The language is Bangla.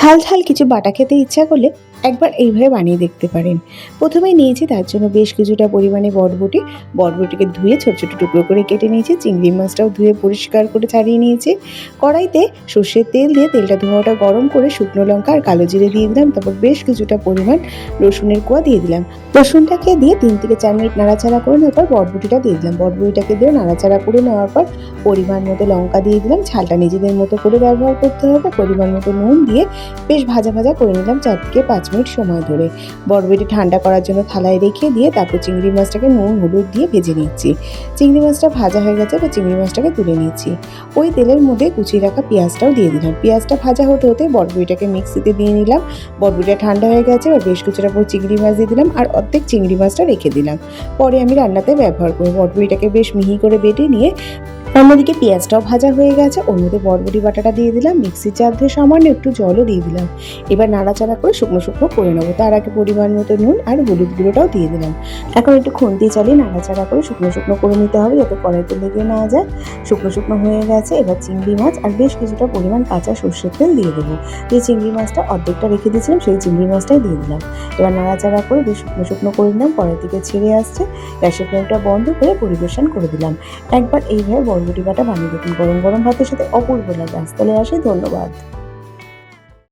ঝাল ঝাল কিছু বাটা খেতে ইচ্ছা করলে একবার এইভাবে বানিয়ে দেখতে পারেন। প্রথমেই নিয়েছি তার জন্য বেশ কিছুটা পরিমাণে বটবটি। বটবটিকে ধুয়ে ছোটো ছোটো টুকরো করে কেটে নিয়েছি। চিংড়ি মাছটাও ধুয়ে পরিষ্কার করে ছাড়িয়ে নিয়েছি। কড়াইতে সর্ষের তেল দিয়ে তেলটা ধোঁয়াটা গরম করে শুকনো লঙ্কা আর কালো জিরে দিয়ে দিলাম। তারপর বেশ কিছুটা পরিমাণ রসুনের কোয়া দিয়ে দিলাম। রসুনটাকে দিয়ে তিন থেকে চার মিনিট নাড়াচাড়া করে নেওয়ার পর বটবটিটা দিয়ে দিলাম। বটবটিটাকে দিয়ে নাড়াচাড়া করে নেওয়ার পর পরিমাণ মতো লঙ্কা দিয়ে দিলাম। ঝালটা নিজেদের মতো করে ব্যবহার করতে হবে। পরিমাণ মতো নুন দিয়ে বেশ ভাজা ভাজা করে নিলাম চার থেকে পাঁচ মিনিট সময় ধরে। বরবটি ঠান্ডা করার জন্য থালায় রেখে দিয়ে তারপর চিংড়ি মাছটাকে নুন, হলুদ দিয়ে ভেজে নিচ্ছি। চিংড়ি মাছটা ভাজা হয়ে গেছে, এবার চিংড়ি মাছটাকে তুলে নিচ্ছি। ওই তেলের মধ্যে কুচিয়ে রাখা পেঁয়াজটাও দিয়ে দিলাম। পেঁয়াজটা ভাজা হতে হতে বরবটিটাকে মিক্সিতে দিয়ে নিলাম। বরবটিটা ঠান্ডা হয়ে গেছে, এবার বেশ কিছুটা পর চিংড়ি মাছ দিয়ে দিলাম আর অর্ধেক চিংড়ি মাছটা রেখে দিলাম। পরে আমি রান্নাতে ব্যবহার করব। বরবটিটাকে বেশ মিহি করে বেটে নিয়ে অন্যদিকে পেঁয়াজটাও ভাজা হয়ে গেছে। ওর মধ্যে বরবটি বাটাটা দিয়ে দিলাম। মিক্সির জার ধুয়ে সামান্য একটু জলও দিয়ে দিলাম। এবার নাড়াচাড়া করে শুকনো শুকনো করে নেব। তার আগে পরিমাণ মতো নুন আর হলুদ গুঁড়োটাও দিয়ে দিলাম। এখন একটু খুন্তি চালিয়ে নাড়াচাড়া করে শুকনো শুকনো করে নিতে হবে যাতে কড়াইতে লেগে না যায়। শুকনো শুকনো হয়ে গেছে। এবার চিংড়ি মাছ আর বেশ কিছুটা পরিমাণ কাঁচা সর্ষের তেল দিয়ে দেবো। যে চিংড়ি মাছটা অর্ধেকটা রেখে দিয়েছিলাম, সেই চিংড়ি মাছটাই দিয়ে দিলাম। এবার নাড়াচাড়া করে বেশ শুকনো শুকনো করে নিলাম। কড়াই থেকে ছেড়ে আসছে। গ্যাসের ফ্লেমটা বন্ধ করে পরিবেশন করে দিলাম। একবার এইভাবে বরবটি বাটা বানিয়ে দেখুন গরম গরম ভাতের সাথে অপূর্ব লাগে। আজ তাহলে আসি ধন্যবাদ।